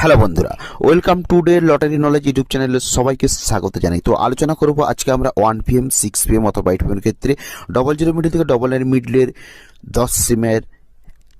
Hello বন্ধুরা, welcome to the lottery knowledge YouTube চ্যানেলে সবাইকে স্বাগত জানাই। তো আলোচনা করব আজকে আমরা ওয়ান পিএম সিক্স পিএম অথবা এইট পিএম ক্ষেত্রে। ডবল জিরো মিডিল থেকে ডবল নাইন মিডলের দশ সিমের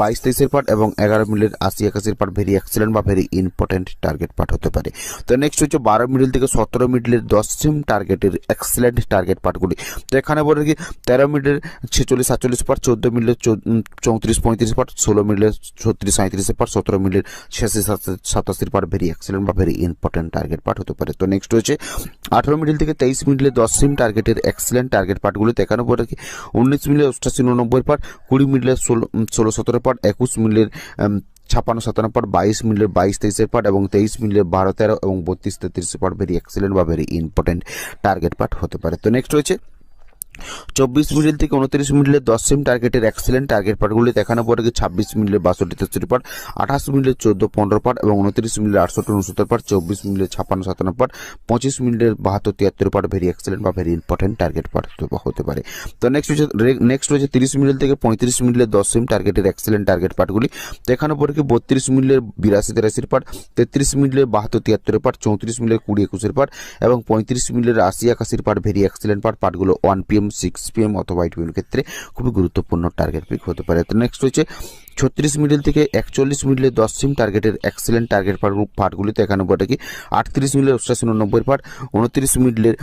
বাইশ তেইশের পার্ট এবং এগারো মিডলের আশি একাশির পার্ট ভেরি এক্সিলেন্ট বা ভেরি ইম্পর্টেন্ট টার্গেট পার্ট হতে পারে। তো নেক্সট হচ্ছে বারো মিডিল থেকে সতেরো মিডিলের দশ সিম টার্গেটের এক্সিলেন্ট টার্গেট পার্টগুলি তো এখানে বলে কি তেরো মিডলের ছেচল্লিশ, সাতচল্লিশ পার্ট চোদ্দ মিডলের চৌত্রিশ, পঁয়ত্রিশ পার্ট ষোলো মিডলের ছত্রিশ সাঁত্রিশের পার্ট সতেরো মিডলের ছিয়াশি সাতাশির পার্ট ভেরি এক্সিলেন্ট বা ভেরি ইম্পর্টেন্ট টার্গেট পার্ট হতে পারে। তো নেক্সট হচ্ছে আঠারো মিডিল থেকে তেইশ মিডলে দশ সিম টার্গেটের এক্সিলেন্ট টার্গেট পার্টগুলিতে এখানে বলে কি উনিশ মিডলে অষ্টাশি, উননব্বই পার্ট কুড়ি মিডলে ষোলো ষোলো, সতেরো পার্ট একুশ মিলের ছাপান্ন, সাতান্ন পাট, বাইশ মিলের, বাইশ, তেইশের পাট এবং তেইশ মিলের বারো, তেরো এবং বত্রিশ তেত্রিশের পাট ভেরি এক্সিলেন্ট বা ভেরি ইম্পর্টেন্ট টার্গেট পার্ট হতে পারে। তো নেক্সট রয়েছে চব্বিশ মিডল থেকে উনত্রিশ মিডলের দশ সেম টার্গেটের এক্সিলেন্ট টার্গেট পার্টগুলি দেখানো পরে ছাব্বিশ মিডলের বাষট্টি তেষট্টি পার্ট আঠাশ মিডলের চোদ্দ পনেরো পার্ট এবং উনত্রিশ মিডলের আটষট্টি উনসত্তর পার্ট চব্বিশ মিডলের ছাপ্পান্ন সাতান্ন পার্ট পঁচিশ মিডলের বাহাত্তর তিয়াত্তর পার্ট ভেরি এক্সিলেন্ট বা ভেরি ইম্পর্টেন্ট টার্গেট পার্ট হতে পারে। তো নেক্সট হচ্ছে নেক্সট রয়েছে তিরিশ মিডল থেকে পঁয়ত্রিশ মিডলের দশ সেম টার্গেটের এক্সিলেন্ট টার্গেট পার্টগুলি দেখানো পরে কি বত্রিশ মিডলের বিরাশি তেরাশির পার্ট তেত্রিশ মিডলের বাহাত্তর তিয়াত্তরের পার্ট চৌত্রিশ মিডলের কুড়ি একুশের পার্ট এবং পঁয়ত্রিশ মিডলের আশি একাশির পার্ট ভেরি এক্সিলেন্ট পার্ট পার্টগুলো ওয়ান পিএম সিক্স পিএম অথবা পিএম ক্ষেত্রে খুবই গুরুত্বপূর্ণ টার্গেট পিক হতে পারে। তো নেক্সট হচ্ছে ছত্রিশ মিডল থেকে একচল্লিশ মিডলে দশ সিম টার্গেটের এক্সিলেন্ট টার্গেট পার্ট পার্টগুলিতে এখানে বটে কি আটত্রিশ মিডলের অষ্টাশি উননব্বই পার্ট উনত্রিশ মিডলের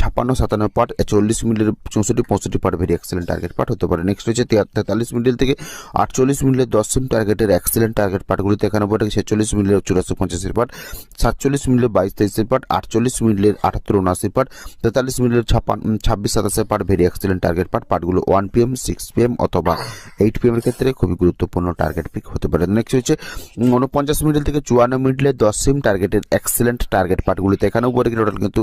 ছাপ্পান্ন সাতান্ন পার্ট চল্লিশ মিডলের চৌষট্টি পঁয়ষট্টি part very excellent target part হতে পারে। নেক্সট হচ্ছে তেতাল্লিশ মিডল থেকে আটচল্লিশ মিডলের দশ সিম টার্গেটের এক্সিলেন্ট টার্গেট পার্টগুলিতে এখানে বটে কি ছেচল্লিশ মিডলের চুরাশি পঞ্চাশের পার্ট সাতচল্লিশ মিডলের বাইশ তেইশের পার্ট আটচল্লিশ মিডলের আটাত্তর উনআশি পার্ট তেতাল্লিশ মিডলের ছাপ্পান্ন ছাব্বিশ সাতাশের part very excellent target part পার্টগুলো ওয়ান পিএম সিক্স পিএম অথবা এইট পিএম এর ক্ষেত্রে খুবই গুরুত্বপূর্ণ। টার্গেট পিক হতে পারে। নেক্সট হচ্ছে উনপঞ্চাশ মিডল থেকে চুয়ান্ন মিডলে দশ সিম টার্গেটের এক্সেলেন্ট টার্গেট পার্টগুলিতে এখানেও টোটাল কিন্তু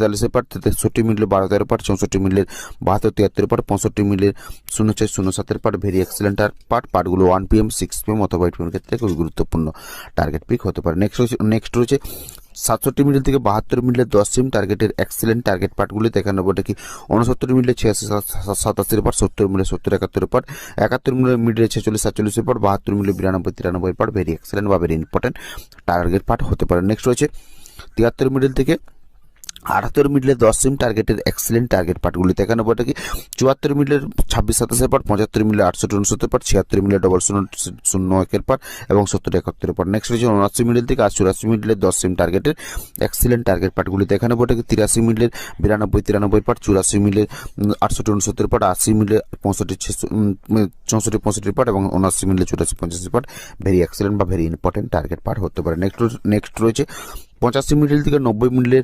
তেতাল্লিশের পার্ট তেষট্টি মিনিটে বারো তেরো পার্ট চৌষট্টি মিনিটের বাহাত্তর তিয়াত্তর পার্ট পঁয়ষট্টি মিনিটের শূন্য চার, শূন্য সাতের পার্ট ভেরি এক্সিলেন্ট পার্ট পার্টগুলো ওয়ান পিএম সিক্স পিএম অথবা এইট পিএম ক্ষেত্রে খুবই গুরুত্বপূর্ণ টার্গেট পিক হতে পারে। নেক্সট নেক্সট রয়েছে সাতষট্টি মিনিট থেকে বাহাত্তর মিনিটের দশ সিম টার্গেটের এক্সিলেন্ট টার্গেট পার্টগুলিতে এখানে বটে কি? উনসত্তর মিনিটে ছিয়াশি সাতাশির পার, সত্তর মিনিটে সত্তর একাত্তর পার, একাত্তর মিনিট মিনিটে ছেচল্লিশ, সাতচল্লিশের পর, বাহাত্তর মিনিটে বিরানব্বই, তিরানব্বই পার ভেরি এক্সিলেন্ট বা ভেরি ইম্পর্টেন্ট টার্গেট পার্ট হতে পারে। নেক্সট রয়েছে তিয়াত্তর মিনিট থেকে আটাত্তর মিডলে দশ সিম টার্গেটের এক্সিলেন্ট টার্গেট পার্টগুলিতে এখানে বটে কি, চুয়াত্তর মিডলের ছাব্বিশ সাতাশের পার্ট পঁচাত্তর মিলে আটষট্টি উনসত্তর পার্ট ছিয়াত্তর মিলে ডবল শূন্য শূন্য একের পার্ট এবং সত্তর একাত্তরের পার্ট নেক্সট রয়েছে উনআশি মিডল থেকে আর চুরাশি মিডলের দশ সিম টার্গেটের এক্সিলেন্ট টার্গেট পার্টগুলিতে এখানে বটে কি, তিরাশি মিডলের বিরানব্বই, তিরানব্বই পার্ট চুরাশি মিলের আটষট্টি উনসত্তর পার্ট আশি মিলে পঁয়ষট্টি চৌষট্টি পঁয়ষট্টি পার্ট এবং উনআশি মিলে চুরাশি পঞ্চাশি পার্ট ভেরি এক্সিলেন্ট বা ভেরি ইম্পর্টেন্ট টার্গেট পার্ট হতে পারে। নেক্সট নেক্সট রয়েছে, পঁচাশি মিডল থেকে নব্বই মিডলের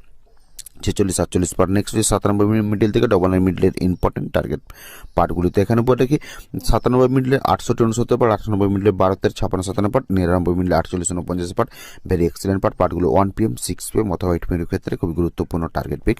ছেচল্লিশ, সাতচল্লিশ পার্ট নেক্সট হচ্ছে সাতানব্বই মিডিল থেকে ডবল নাইন মিডিলের ইম্পর্টেন্ট টার্গেট পার্টগুলিতে এখানে পরে দেখি। সাতানব্বই মিনিটে আটষট্টি, উনসত্তর পার্ট আটানব্বই মিনিটে বারো তেরো ছাপান্ন, সাতান্ন পার্ট নিরানব্বই মিনিটে আটচল্লিশ উনপঞ্চাশ পার্ট ভেরি এক্সিলেন্ট পার্ট পার্টগুলো ওয়ান পিএম সিক্স পিএম অথবা এইট পিএম ক্ষেত্রে খুবই গুরুত্বপূর্ণ টার্গেট পিক